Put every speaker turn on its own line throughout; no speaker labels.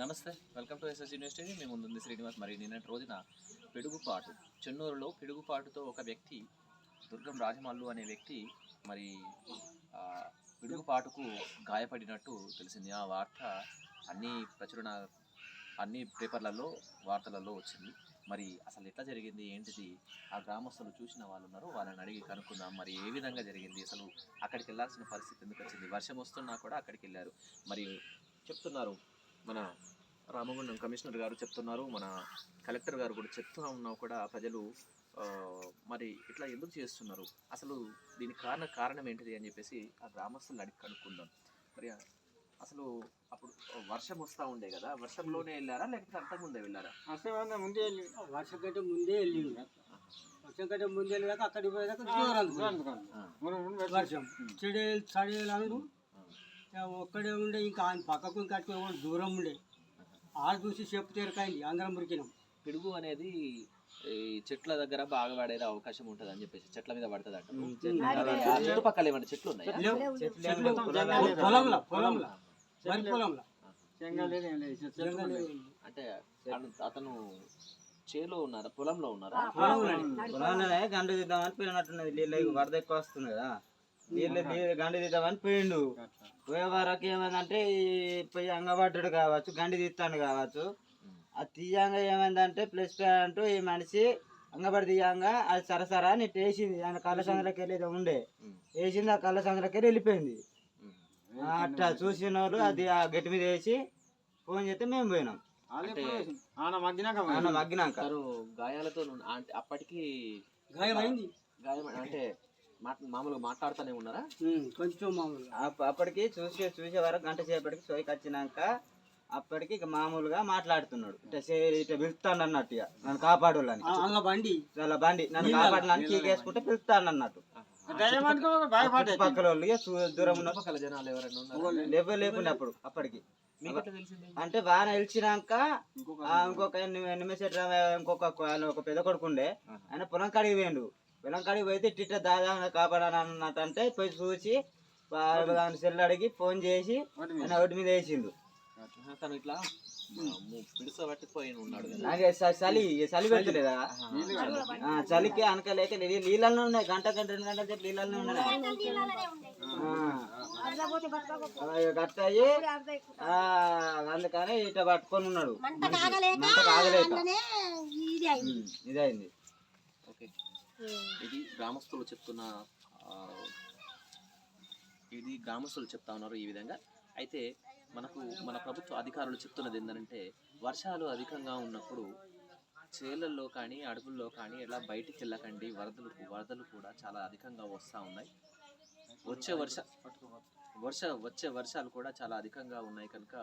నమస్తే welcome to SS university మీ ముందుంది శ్రీనివాస్. మరి నిన్నటి రోజున పిడుగుపాటు చెన్నూరులో పిడుగుపాటుతో ఒక వ్యక్తి దుర్గం రాజమల్లు అనే వ్యక్తి మరి పిడుగుపాటుకు గాయపడినట్టు తెలిసింది. ఆ వార్త అన్ని ప్రచురణ అన్ని పేపర్లలో వార్తలలో వచ్చింది. మరి అసలు ఎట్లా జరిగింది? ఏంటిది? ఆ గ్రామస్తులు చూసిన వాళ్ళు ఉన్నారు వాళ్ళని అడిగి కనుక్కుందాం. మరి ఏ విధంగా జరిగింది? అసలు అక్కడికి వెళ్ళాల్సిన పరిస్థితి ఎందుకు వచ్చింది? వర్షం వస్తున్నా కూడా అక్కడికి వెళ్ళారు. మరి చెప్తున్నారు మన రామగుండం కమిషనర్ గారు చెప్తున్నారు మన కలెక్టర్ గారు కూడా చెప్తూ ఉన్నా కూడా ప్రజలు మరి ఇట్లా ఎందుకు చేస్తున్నారు? అసలు దీనికి కారణ కారణం ఏంటిది అని చెప్పేసి ఆ గ్రామస్తులు అడిగి కనుక్కుందాం. మరి అసలు అప్పుడు వర్షం వస్తూ ఉండే కదా వర్షంలోనే వెళ్ళారా లేకపోతే అంతకుముందే వెళ్ళారా?
అసలు ముందే వెళ్ళి
వర్షం కంటే ముందే వెళ్ళింది వర్షం కంటే ముందే వెళ్ళాక అక్కడికి పోయేదాకా వర్షం. చెడే చడేలు అందరూ ఒక్కడే ఉండే ఇంకా ఆయన పక్కకు కట్టుకుని కూడా దూరం ఉండే. ఆడ చూసి చెప్పు తీరకాయింది అందరం మురికినాం.
పిడుగు అనేది ఈ చెట్ల దగ్గర బాగా పడేది అవకాశం ఉంటుంది అని చెప్పేసి చెట్ల మీద పడుతుంది అంట చుట్టుపక్కల ఏమైనా చెట్లు ఉన్నాయా?
పొలంలో పొలంలో పొలంలో.
అంటే అతను- చేలో ఉన్నారా? పొలంలో ఉన్నారా?
పొలంలోనే గండు తీద్దామని పోయినట్టున్నది నీళ్ళు వరద ఎక్కువ వస్తుంది కదా. గండి తీద్దామని పోయిండు. పోయే వరకు ఏమైందంటే ఈ పోయి అంగబడ్డాడు కావచ్చు గండి తీస్తాడు కావచ్చు. అది తీయంగా ఏమైందంటే ప్లస్ పాయింట్ ఈ మనిషి అంగబడి తీయంగా అది సరసరా అని వేసింది. ఆయన కళ్ళ సందులోకి వెళ్ళేది ఉండే. వేసింది ఆ కళ్ళ సందులోకి వెళ్ళి వెళ్ళిపోయింది. ఆ అట్లా చూసిన వాళ్ళు అది ఆ గట్టి మీద వేసి ఫోన్ చేస్తే మేము పోయినాం.
మగ్గినాక
తను గాయాలతో అంటే అప్పటికి
గాయమైంది.
గాయం అంటే మామూలుగా మాట్లాడుతూనే ఉన్నారా?
కొంచెం మామూలుగా.
అప్ప- అప్పటికి చూసి చూసే వరకు గంట సేపటికి సోయికి వచ్చినాక అప్పటికి ఇక మామూలుగా మాట్లాడుతున్నాడు. ఇట్లా ఇట్లా పిలుస్తాడు అన్నట్టు ఇక. నన్ను
అల్ల బండి.
చాలా బండి. నన్ను కాపాడడానికి కీకేసుకుంటే పిలుస్తాడు అన్నట్టు. పక్కల వాళ్ళు దూరం ఉన్న
చుట్టుపక్కల జనాలు ఎవరైనా
లేవు లేకుండా అప్పుడు అప్పటికి అంటే వాన వెలిచినాక ఆ ఇంకొక నిమిషం ఇంకొక ఆయన ఒక పెద్ద కొడుకుండే ఆయన పొలం కాడికి పోయిండు. పొలం కాడికి పోయితే ఇట్ట దాదా కాపాడని అన్నట్టు అంటే పోయి చూసి దాని సెల్ అడిగి ఫోన్ చేసి ఒకటి మీద? వేసిండు.
తను ఇట్లా
చలి చలి పెడతలేదా? ఆ, చలికి అనకలేక నీళ్ళల్లో ఉన్నాయి గంట గంట రెండు గంటల సేపు నీళ్ళల్లో ఉన్నాయి. గట్ట అయ్యి ఆ, అందుకని ఇట్లా పట్టుకొని ఉన్నాడు.
మంట కాగలేక
మంట కాగలేక.
అందులోనే ఇది అయింది.
ఉమ్, ఇదైంది
ఓకే. Hmm. ఇది గ్రామస్తులు చెప్తున్న ఇది గ్రామస్తులు చెప్తా ఉన్నారు ఈ విధంగా. అయితే మనకు మన ప్రభుత్వ అధికారులు చెప్తున్నది ఏంటంటే వర్షాలు అధికంగా ఉన్నప్పుడు చేలల్లో కానీ అడవుల్లో కానీ ఇలా బయటికి వెళ్ళకండి. వరదలు వరదలు కూడా చాలా అధికంగా వస్తూ ఉన్నాయి. వచ్చే వర్ష వర్ష వచ్చే వర్షాలు కూడా చాలా అధికంగా ఉన్నాయి. కనుక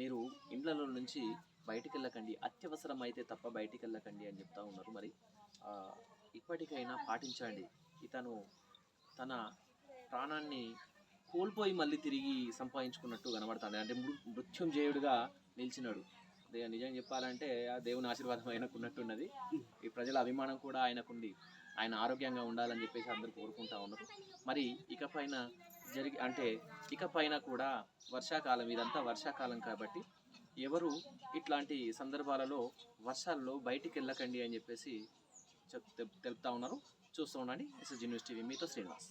మీరు ఇండ్లలో నుంచి బయటికి వెళ్ళకండి అత్యవసరం అయితే తప్ప బయటికి వెళ్ళకండి అని చెప్తా ఉన్నారు. మరి ఇప్పటికైనా పాటించండి. ఇతను తన ప్రాణాన్ని కోల్పోయి మళ్ళీ తిరిగి సంపాదించుకున్నట్టు కనబడతాడు అంటే మృ- మృత్యుంజయుడిగా నిలిచినాడు. నిజం చెప్పాలంటే ఆ దేవుని ఆశీర్వాదం ఆయనకున్నట్టున్నది. ఈ ప్రజల అభిమానం కూడా ఆయనకుంది. ఆయన ఆరోగ్యంగా ఉండాలని చెప్పేసి అందరూ కోరుకుంటా ఉన్నారు. మరి ఇకపైన జరిగి అంటే ఇకపైన కూడా వర్షాకాలం ఇదంతా వర్షాకాలం కాబట్టి ఎవరు ఇట్లాంటి సందర్భాలలో వర్షాల్లో బయటికి వెళ్ళకండి అని చెప్పేసి చెప్ తెలుపుతా ఉన్నారు. చూస్తూ ఉండండి. ఎస్ఎస్ న్యూస్ టీవీ మీతో శ్రీనివాస్.